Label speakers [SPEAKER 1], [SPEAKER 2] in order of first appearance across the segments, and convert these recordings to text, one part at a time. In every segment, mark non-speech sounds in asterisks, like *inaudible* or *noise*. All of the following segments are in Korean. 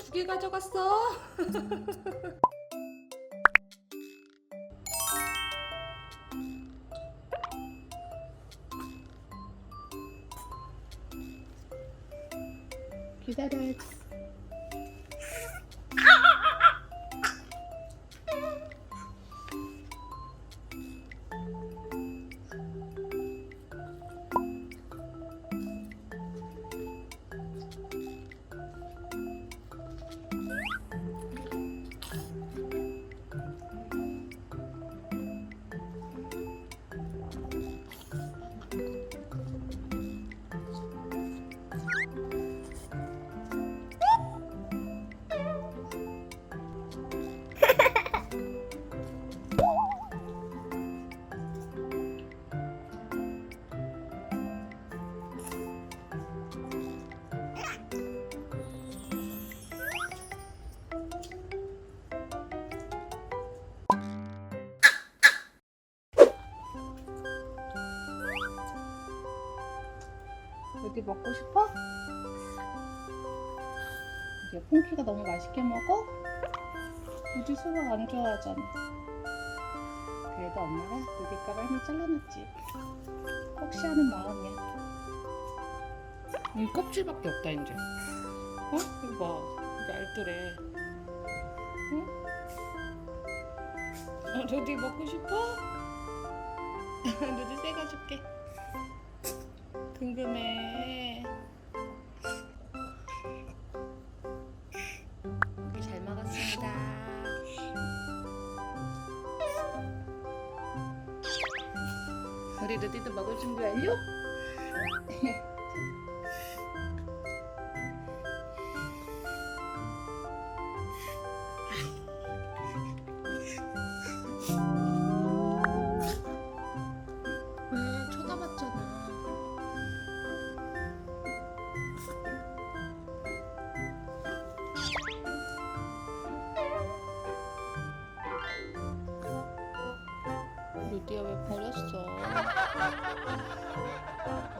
[SPEAKER 1] 두 개 가져갔어. *laughs* 기다려야지. 어디 먹고 싶어? 이제 퐁키가 너무 맛있게 먹어? 우리 수박 안 좋아하잖아. 그래도 엄마가 누릴까봐 한번 잘라놨지. 혹시 하는 마음이야. 이 껍질밖에 없다 이제. 어? 이거 봐. 이게 알뜰해. 응? 어, 루디 먹고 싶어? *laughs* 루디 새가 줄게. 궁금해. 잘 먹었습니다. 우리 루디도 먹을 준비 완료? 루디야 왜 버렸어? *laughs*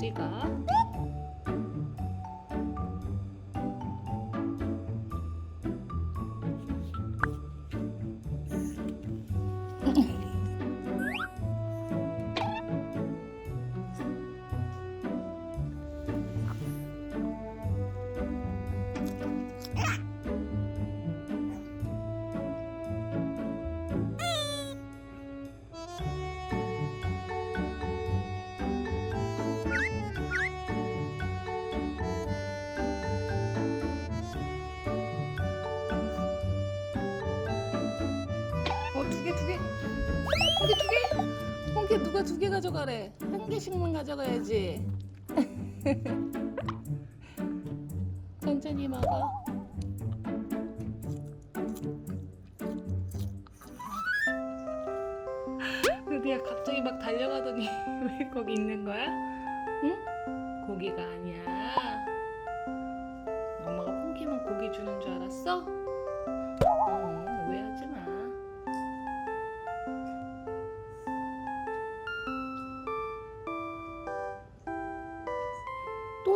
[SPEAKER 1] 어디가? 누가 두 개 가져가래? 한 개씩만 가져가야지. *laughs* 천천히 먹어. 루디야 갑자기 막 달려가더니 *laughs* 왜 거기 있는 거야? 응? 고기가 아니야. 엄마가 폰키만 고기 주는 줄 알았어? 어,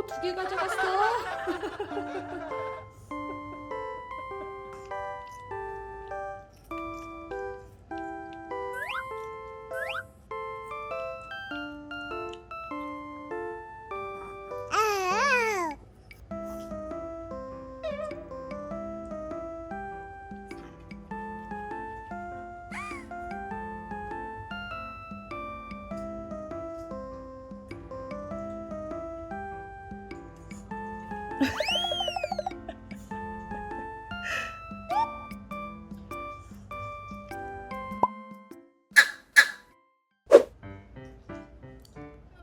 [SPEAKER 1] 두 개 가져갔어. *laughs*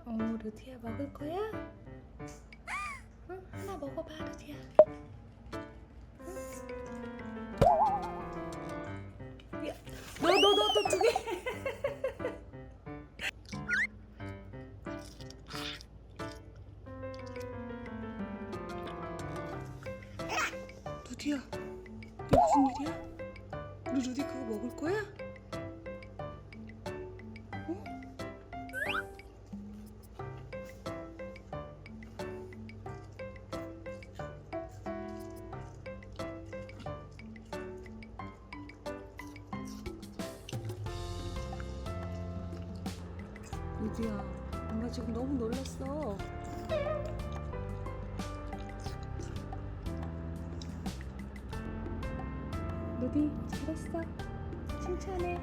[SPEAKER 1] 어, 루디야 먹을 거야? 응? 하나 먹어봐 루디야. 루디야, 무슨 일이야? 우리 루디 그거 먹을 거야? 어? 루디야, 엄마 지금 너무 놀랐어. 루디 잘했어. 칭찬해.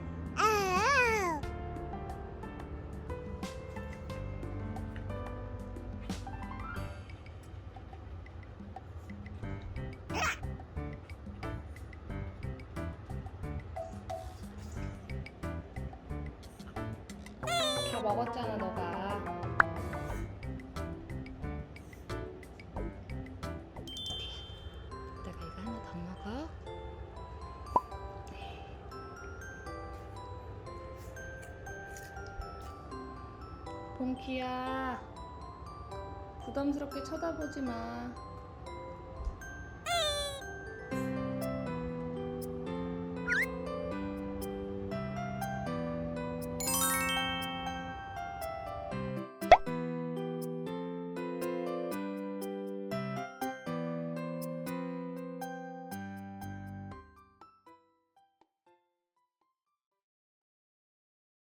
[SPEAKER 1] 다 먹었잖아 너가. 봉키야 부담스럽게 쳐다보지 마.